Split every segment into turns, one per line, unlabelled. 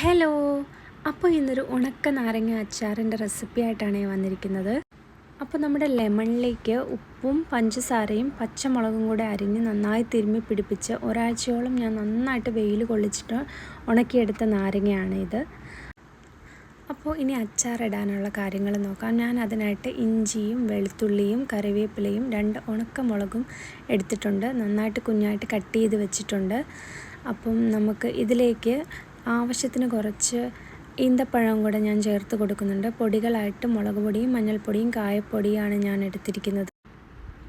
Hello. അപ്പോൾ ഇന്നൊരു ഉണക്ക നാരങ്ങ അച്ചാറിന്റെ റെസിപ്പി ആയിട്ടാണ് വന്നിരിക്കുന്നത്. അപ്പോൾ നമ്മുടെ ലെമണിലേക്ക് ഉപ്പും പഞ്ചസാരയും പച്ചമുളകും കൂടെ അരിഞ്ഞ് നന്നായി തിരുമ്മി പിടിപ്പിച്ച് ഒരാഴ്ചയോളം ഞാൻ നന്നായിട്ട് വെയിൽ കൊള്ളിച്ചിട്ട് ഉണക്കിയെടുത്ത നാരങ്ങയാണ് ഇത്. അപ്പോൾ ഇനി അച്ചാറിടാനുള്ള കാര്യങ്ങൾ നോക്കാം. ഞാൻ അതിനായിട്ട് ഇഞ്ചിയും വെളുത്തുള്ളിയും കറിവേപ്പിലയും രണ്ട് ഉണക്കമുളകും എടുത്തിട്ടുണ്ട്. നന്നായിട്ട് കുഞ്ഞായിട്ട് കട്ട് ചെയ്ത് വെച്ചിട്ടുണ്ട്. അപ്പം നമുക്ക് ഇതിലേക്ക് ആവശ്യത്തിന് കുറച്ച് ഈന്തപ്പഴം കൂടെ ഞാൻ ചേർത്ത് കൊടുക്കുന്നുണ്ട്. പൊടികളായിട്ട് മുളക് പൊടിയും മഞ്ഞൾപ്പൊടിയും കായപ്പൊടിയാണ് ഞാൻ എടുത്തിരിക്കുന്നത്.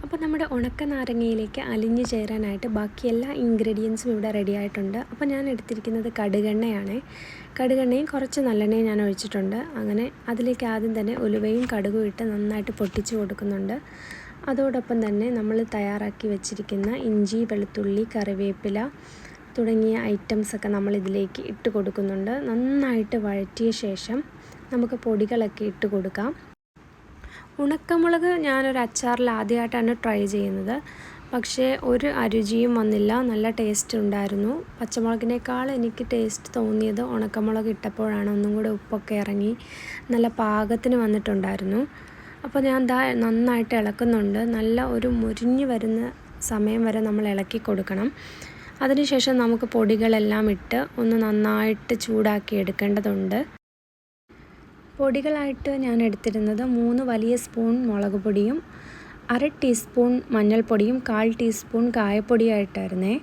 അപ്പോൾ നമ്മുടെ ഉണക്ക നാരങ്ങയിലേക്ക് അലിഞ്ഞു ചേരാനായിട്ട് ബാക്കി എല്ലാ ഇൻഗ്രീഡിയൻസും ഇവിടെ റെഡി ആയിട്ടുണ്ട്. അപ്പോൾ ഞാൻ എടുത്തിരിക്കുന്നത് കടുകെണ്ണയാണ്. കടുകെണ്ണയും കുറച്ച് നല്ലെണ്ണയും ഞാൻ ഒഴിച്ചിട്ടുണ്ട്. അങ്ങനെ അതിലേക്ക് ആദ്യം തന്നെ ഉലുവയും കടുകും ഇട്ട് നന്നായിട്ട് പൊട്ടിച്ച് കൊടുക്കുന്നുണ്ട്. അതോടൊപ്പം തന്നെ നമ്മൾ തയ്യാറാക്കി വെച്ചിരിക്കുന്ന ഇഞ്ചി വെളുത്തുള്ളി കറിവേപ്പില തുടങ്ങിയ ഐറ്റംസൊക്കെ നമ്മൾ ഇതിലേക്ക് ഇട്ട് കൊടുക്കുന്നുണ്ട്. നന്നായിട്ട് വഴറ്റിയ ശേഷം നമുക്ക് പൊടികളൊക്കെ ഇട്ട് കൊടുക്കാം. ഉണക്കമുളക് ഞാനൊരു അച്ചാറിൽ ആദ്യമായിട്ടാണ് ട്രൈ ചെയ്യുന്നത്. പക്ഷേ ഒരു അരുചിയും വന്നില്ല. നല്ല ടേസ്റ്റ് ഉണ്ടായിരുന്നു. പച്ചമുളകിനേക്കാൾ എനിക്ക് ടേസ്റ്റ് തോന്നിയത് ഉണക്കമുളക് ഇട്ടപ്പോഴാണ്. ഒന്നും കൂടെ ഉപ്പൊക്കെ ഇറങ്ങി നല്ല പാകത്തിന് വന്നിട്ടുണ്ടായിരുന്നു. അപ്പോൾ ഞാൻ ദാ നന്നായിട്ട് ഇളക്കുന്നുണ്ട്. നല്ല ഒരു മുരിഞ്ഞു വരുന്ന സമയം വരെ നമ്മൾ ഇളക്കി കൊടുക്കണം. അതിനുശേഷം നമുക്ക് പൊടികളെല്ലാം ഇട്ട് ഒന്ന് നന്നായിട്ട് ചൂടാക്കി എടുക്കേണ്ടതുണ്ട്. പൊടികളായിട്ട് ഞാൻ എടുത്തിരുന്നത് മൂന്ന് വലിയ സ്പൂൺ മുളക് പൊടിയും അര ടീസ്പൂൺ മഞ്ഞൾപ്പൊടിയും കാൽ ടീസ്പൂൺ കായപ്പൊടിയായിട്ടായിരുന്നേ.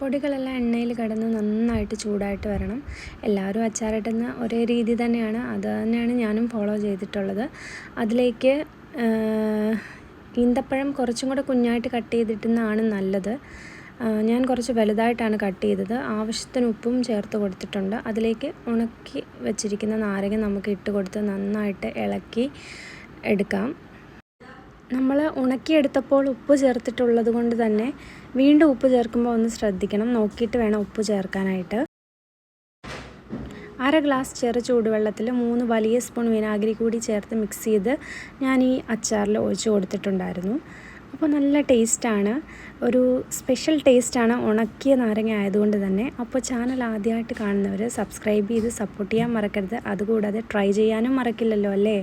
പൊടികളെല്ലാം എണ്ണയിൽ കിടന്ന് നന്നായിട്ട് ചൂടായിട്ട് വരണം. എല്ലാവരും അച്ചാറിട്ടുന്ന ഒരേ രീതി തന്നെയാണ്. അത് തന്നെയാണ് ഞാനും ഫോളോ ചെയ്തിട്ടുള്ളത്. അതിലേക്ക് ഈന്തപ്പഴം കുറച്ചും കൂടെ കുഞ്ഞായിട്ട് കട്ട് ചെയ്തിട്ടുന്നതാണ് നല്ലത്. ഞാൻ കുറച്ച് വലുതായിട്ടാണ് കട്ട് ചെയ്തത്. ആവശ്യത്തിന് ഉപ്പും ചേർത്ത് കൊടുത്തിട്ടുണ്ട്. അതിലേക്ക് ഉണക്കി വെച്ചിരിക്കുന്ന നാരങ്ങ നമുക്ക് ഇട്ട് കൊടുത്ത് നന്നായിട്ട് ഇളക്കി എടുക്കാം. നമ്മൾ ഉണക്കിയെടുത്തപ്പോൾ ഉപ്പ് ചേർത്തിട്ടുള്ളത് കൊണ്ട് തന്നെ വീണ്ടും ഉപ്പ് ചേർക്കുമ്പോൾ ഒന്ന് ശ്രദ്ധിക്കണം. നോക്കിയിട്ട് വേണം ഉപ്പ് ചേർക്കാനായിട്ട്. അര ഗ്ലാസ് ചെറു ചൂടുവെള്ളത്തിൽ മൂന്ന് വലിയ സ്പൂൺ വിനാഗിരി കൂടി ചേർത്ത് മിക്സ് ചെയ്ത് ഞാൻ ഈ അച്ചാറിൽ ഒഴിച്ചു കൊടുത്തിട്ടുണ്ടായിരുന്നു. അപ്പോൾ നല്ല ടേസ്റ്റാണ്. ഒരു സ്പെഷ്യൽ ടേസ്റ്റാണ് ഉണക്കിയ നാരങ്ങ ആയതുകൊണ്ട് തന്നെ. അപ്പോൾ ചാനൽ ആദ്യമായിട്ട് കാണുന്നവർ സബ്സ്ക്രൈബ് ചെയ്ത് സപ്പോർട്ട് ചെയ്യാൻ മറക്കരുത്. അതുകൂടാതെ ട്രൈ ചെയ്യാനും മറക്കില്ലല്ലോ അല്ലേ?